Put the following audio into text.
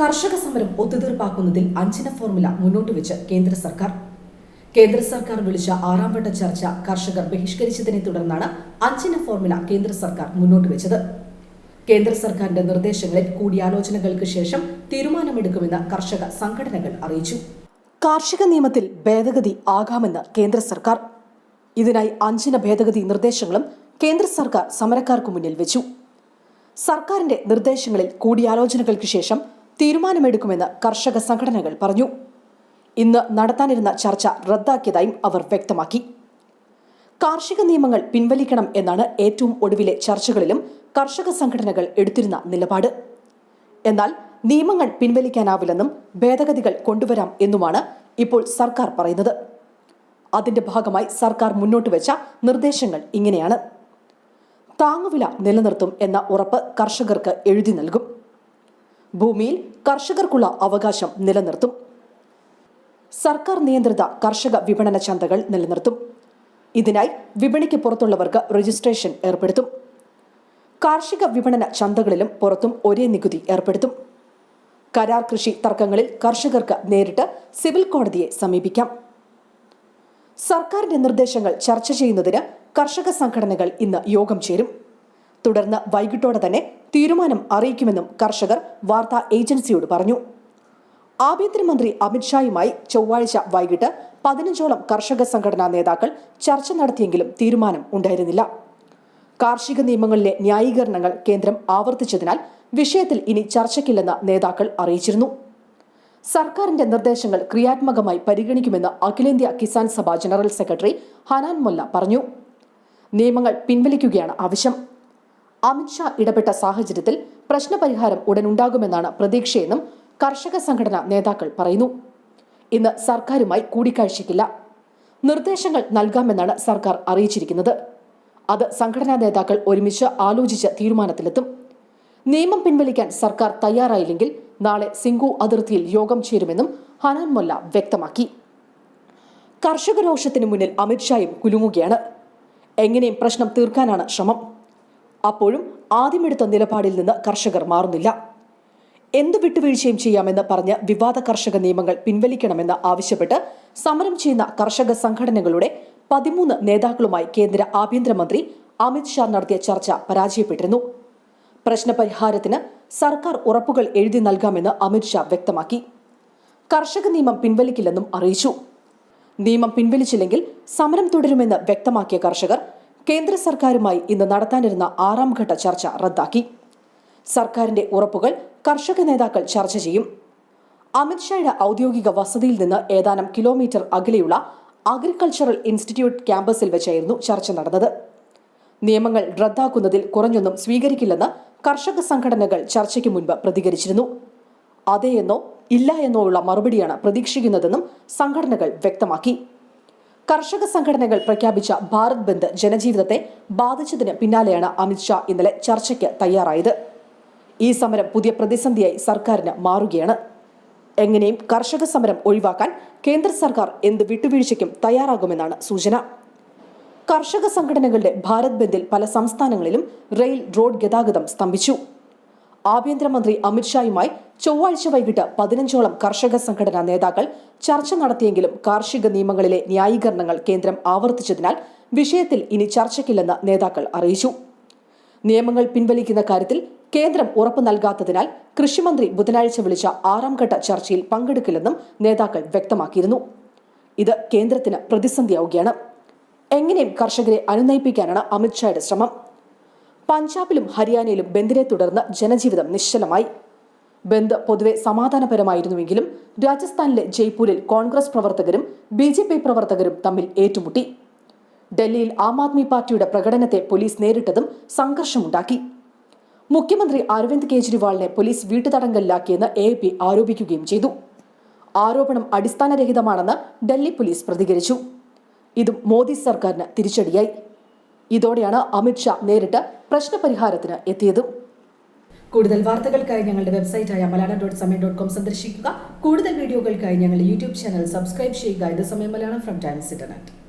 കർഷക സമരം ഒത്തുതീർപ്പാക്കുന്നതിൽ അഞ്ചിന ഫോർമുല മുന്നോട്ട് വെച്ച് കേന്ദ്ര സർക്കാർ. കേന്ദ്ര സർക്കാർ വിളിച്ച ആറാം വട്ട ചർച്ച കർഷകർ ബഹിഷ്കരിച്ചതിനെ തുടർന്നാണ് അഞ്ചിന ഫോർമുല കേന്ദ്ര സർക്കാർ മുന്നോട്ട് വെച്ചത്. കേന്ദ്ര സർക്കാരിന്റെ നിർദ്ദേശങ്ങളിൽ കൂടിയാലോചനകൾക്ക് ശേഷം തീരുമാനമെടുക്കുമെന്ന് കർഷക സംഘടനകൾ അറിയിച്ചു. കാർഷിക നിയമത്തിൽ ഭേദഗതി ആകാമെന്ന് കേന്ദ്ര സർക്കാർ. ഇതിനായി അഞ്ചിന ഭേദഗതി നിർദ്ദേശങ്ങളും കേന്ദ്ര സർക്കാർ സമരക്കാർക്ക് മുന്നിൽ വെച്ചു. സർക്കാരിന്റെ നിർദ്ദേശങ്ങളിൽ കൂടിയാലോചനകൾക്ക് ശേഷം തീരുമാനമെടുക്കുമെന്ന് കർഷക സംഘടനകൾ പറഞ്ഞു. ഇന്ന് നടത്താനിരുന്ന ചർച്ച റദ്ദാക്കിയതായും അവർ വ്യക്തമാക്കി. കാർഷിക നിയമങ്ങൾ പിൻവലിക്കണം എന്നാണ് ഏറ്റവും ഒടുവിലെ ചർച്ചകളിലും കർഷക സംഘടനകൾ എടുത്തിരുന്ന നിലപാട്. എന്നാൽ നിയമങ്ങൾ പിൻവലിക്കാനാവില്ലെന്നും ഭേദഗതികൾ കൊണ്ടുവരാം എന്നുമാണ് ഇപ്പോൾ സർക്കാർ പറയുന്നത്. അതിന്റെ ഭാഗമായി സർക്കാർ മുന്നോട്ട് വെച്ച നിർദ്ദേശങ്ങൾ ഇങ്ങനെയാണ്. താങ്ങുവില നിലനിർത്തും എന്ന ഉറപ്പ് കർഷകർക്ക് എഴുതി നൽകും. ഭൂമിയിൽ കർഷകർക്കുള്ള അവകാശം നിലനിർത്തും. സർക്കാർ നിയന്ത്രിത കർഷക വിപണന ചന്തകൾ നിലനിർത്തും. ഇതിനായി വിപണിക്ക് പുറത്തുള്ളവർക്ക് രജിസ്ട്രേഷൻ ഏർപ്പെടുത്തും. കാർഷിക വിപണന ചന്തകളിലും പുറത്തും ഒരേ നികുതി ഏർപ്പെടുത്തും. കരാർ കൃഷി തർക്കങ്ങളിൽ കർഷകർക്ക് നേരിട്ട് സിവിൽ കോടതിയെ സമീപിക്കാം. സർക്കാരിന്റെ നിർദ്ദേശങ്ങൾ ചർച്ച ചെയ്യുന്നതിന് കർഷക സംഘടനകൾ ഇന്ന് യോഗം ചേരും. തുടർന്ന് വൈകിട്ടോടെ തന്നെ തീരുമാനം അറിയിക്കുമെന്നും കർഷകർ വാർത്താ ഏജൻസിയോട് പറഞ്ഞു. ആഭ്യന്തരമന്ത്രി അമിത്ഷായുമായി ചൊവ്വാഴ്ച വൈകിട്ട് പതിനഞ്ചോളം കർഷക സംഘടനാ നേതാക്കൾ ചർച്ച നടത്തിയെങ്കിലും തീരുമാനം ഉണ്ടായിരുന്നില്ല. കാർഷിക നിയമങ്ങളിലെ ന്യായീകരണങ്ങൾ കേന്ദ്രം ആവർത്തിച്ചതിനാൽ വിഷയത്തിൽ ഇനി ചർച്ചയ്ക്കില്ലെന്ന് നേതാക്കൾ അറിയിച്ചിരുന്നു. സർക്കാരിന്റെ നിർദ്ദേശങ്ങൾ ക്രിയാത്മകമായി പരിഗണിക്കുമെന്ന് അഖിലേന്ത്യാ കിസാൻ സഭ ജനറൽ സെക്രട്ടറി ഹനാൻ മൊല്ല പറഞ്ഞു. നിയമങ്ങൾ പിൻവലിക്കുകയാണ് ആവശ്യം. അമിത്ഷാ ഇടപെട്ട സാഹചര്യത്തിൽ പ്രശ്നപരിഹാരം ഉടനുണ്ടാകുമെന്നാണ് പ്രതീക്ഷയെന്നും കർഷക സംഘടനാ നേതാക്കൾ പറയുന്നു. ഇന്ന് സർക്കാരുമായി കൂടിക്കാഴ്ചയ്ക്കില്ല. നിർദ്ദേശങ്ങൾ നൽകാമെന്നാണ് സർക്കാർ അറിയിച്ചിരിക്കുന്നത്. അത് സംഘടനാ നേതാക്കൾ ഒരുമിച്ച് ആലോചിച്ച് തീരുമാനത്തിലെത്തും. നിയമം പിൻവലിക്കാൻ സർക്കാർ തയ്യാറായില്ലെങ്കിൽ നാളെ സിംഗു അതിർത്തിയിൽ യോഗം ചേരുമെന്നും ഹനാൻ മൊല്ല വ്യക്തമാക്കി. കർഷക രോഷത്തിന് മുന്നിൽ അമിത്ഷായും കുലുങ്ങുകയാണ്. എങ്ങനെയും പ്രശ്നം തീർക്കാനാണ് ശ്രമം. അപ്പോഴും ആദ്യമെടുത്ത നിലപാടിൽ നിന്ന് കർഷകർ മാറുന്നില്ല. എന്ത് വിട്ടുവീഴ്ചയും ചെയ്യാമെന്ന് പറഞ്ഞ് വിവാദ കർഷക നിയമങ്ങൾ പിൻവലിക്കണമെന്ന് ആവശ്യപ്പെട്ട് സമരം ചെയ്യുന്ന കർഷക സംഘടനകളുടെ പതിമൂന്ന് നേതാക്കളുമായി കേന്ദ്ര ആഭ്യന്തരമന്ത്രി അമിത്ഷാ നടത്തിയ ചർച്ച പരാജയപ്പെട്ടിരുന്നു. പ്രശ്നപരിഹാരത്തിന് സർക്കാർ ഉറപ്പുകൾ എഴുതി നൽകാമെന്ന് അമിത്ഷാ വ്യക്തമാക്കി. കർഷക നിയമം പിൻവലിക്കില്ലെന്നും അറിയിച്ചു. നിയമം പിൻവലിച്ചില്ലെങ്കിൽ സമരം തുടരുമെന്ന് വ്യക്തമാക്കിയ കർഷകർ കേന്ദ്ര സർക്കാരുമായി ഇന്ന് നടത്താനിരുന്ന ആറാം ഘട്ട ചർച്ച റദ്ദാക്കി. സർക്കാരിന്റെ ഉറപ്പുകൾ കർഷക നേതാക്കൾ ചർച്ച ചെയ്യും. അമിത്ഷായുടെ ഔദ്യോഗിക വസതിയിൽ നിന്ന് ഏതാനും കിലോമീറ്റർ അകലെയുള്ള അഗ്രികൾച്ചറൽ ഇൻസ്റ്റിറ്റ്യൂട്ട് ക്യാമ്പസിൽ വെച്ചായിരുന്നു ചർച്ച നടന്നത്. നിയമങ്ങൾ റദ്ദാക്കുന്നതിൽ കുറഞ്ഞൊന്നും സ്വീകരിക്കില്ലെന്ന് കർഷക സംഘടനകൾ ചർച്ചയ്ക്ക് മുൻപ് പ്രതികരിച്ചിരുന്നു. അതേയെന്നോ ഇല്ല എന്നോ ഉള്ള മറുപടിയാണ് പ്രതീക്ഷിക്കുന്നതെന്നും സംഘടനകൾ വ്യക്തമാക്കി. കർഷക സംഘടനകൾ പ്രഖ്യാപിച്ച ഭാരത് ബന്ദ് ജനജീവിതത്തെ ബാധിച്ചതിന് പിന്നാലെയാണ് അമിത്ഷാ ഇന്നലെ ചർച്ചയ്ക്ക് തയ്യാറായത്. ഈ സമരം പുതിയ പ്രതിസന്ധിയായി സർക്കാരിന് മാറുകയാണ്. എങ്ങനെയും കർഷക സമരം ഒഴിവാക്കാൻ കേന്ദ്ര സർക്കാർ എന്ത് വിട്ടുവീഴ്ചയ്ക്കും തയ്യാറാകുമെന്നാണ് സൂചന. കർഷക സംഘടനകളുടെ ഭാരത് ബന്ദിൽ പല സംസ്ഥാനങ്ങളിലും റെയിൽ റോഡ് ഗതാഗതം സ്തംഭിച്ചു. ആഭ്യന്തരമന്ത്രി അമിത്ഷായുമായി ചൊവ്വാഴ്ച വൈകിട്ട് പതിനഞ്ചോളം കർഷക സംഘടനാ നേതാക്കൾ ചർച്ച നടത്തിയെങ്കിലും കാർഷിക നിയമങ്ങളിലെ ന്യായീകരണങ്ങൾ കേന്ദ്രം ആവർത്തിച്ചതിനാൽ വിഷയത്തിൽ ഇനി ചർച്ചയ്ക്കില്ലെന്ന് നേതാക്കൾ അറിയിച്ചു. നിയമങ്ങൾ പിൻവലിക്കുന്ന കാര്യത്തിൽ കേന്ദ്രം ഉറപ്പു നൽകാത്തതിനാൽ കൃഷിമന്ത്രി ബുധനാഴ്ച വിളിച്ച ആറാം ഘട്ട ചർച്ചയിൽ പങ്കെടുക്കില്ലെന്നും നേതാക്കൾ വ്യക്തമാക്കിയിരുന്നു. ഇത് കേന്ദ്രത്തിന് പ്രതിസന്ധിയാവുകയാണ്. എങ്ങനെയും കർഷകരെ അനുനയിപ്പിക്കാനാണ് അമിത്ഷായുടെ ശ്രമം. പഞ്ചാബിലും ഹരിയാനയിലും ബന്ദിനെ തുടർന്ന് ജനജീവിതം നിശ്ചലമായി. ബന്ദ് പൊതുവെ സമാധാനപരമായിരുന്നുവെങ്കിലും രാജസ്ഥാനിലെ ജയ്പൂരിൽ കോൺഗ്രസ് പ്രവർത്തകരും ബി ജെ പി പ്രവർത്തകരും തമ്മിൽ ഏറ്റുമുട്ടി. ഡൽഹിയിൽ ആം ആദ്മി പാർട്ടിയുടെ പ്രകടനത്തെ പോലീസ് നേരിട്ടതും സംഘർഷമുണ്ടാക്കി. മുഖ്യമന്ത്രി അരവിന്ദ് കെജ്രിവാളിനെ പോലീസ് വീട്ടുതടങ്കലിലാക്കിയെന്ന് എ പി ആരോപിക്കുകയും ചെയ്തു. ആരോപണം അടിസ്ഥാനരഹിതമാണെന്ന് ഡൽഹി പോലീസ് പ്രതികരിച്ചു. ഇതും മോദി സർക്കാരിന് തിരിച്ചടിയായി. ഇതോടെയാണ് അമിത്ഷാ നേരിട്ട് പ്രശ്നപരിഹാരത്തിന് എത്തിയത്. കൂടുതൽ വാർത്തകൾക്കായി ഞങ്ങളുടെ വെബ്സൈറ്റായ Malayalam dot Samayam dot com സന്ദർശിക്കുക. കൂടുതൽ വീഡിയോകൾക്കായി ഞങ്ങളുടെ യൂട്യൂബ് ചാനൽ സബ്സ്ക്രൈബ് ചെയ്യുക. ഇത് സമയം മലയാളം ഫ്രം ടൈംസ് ഇന്റർനെറ്റ്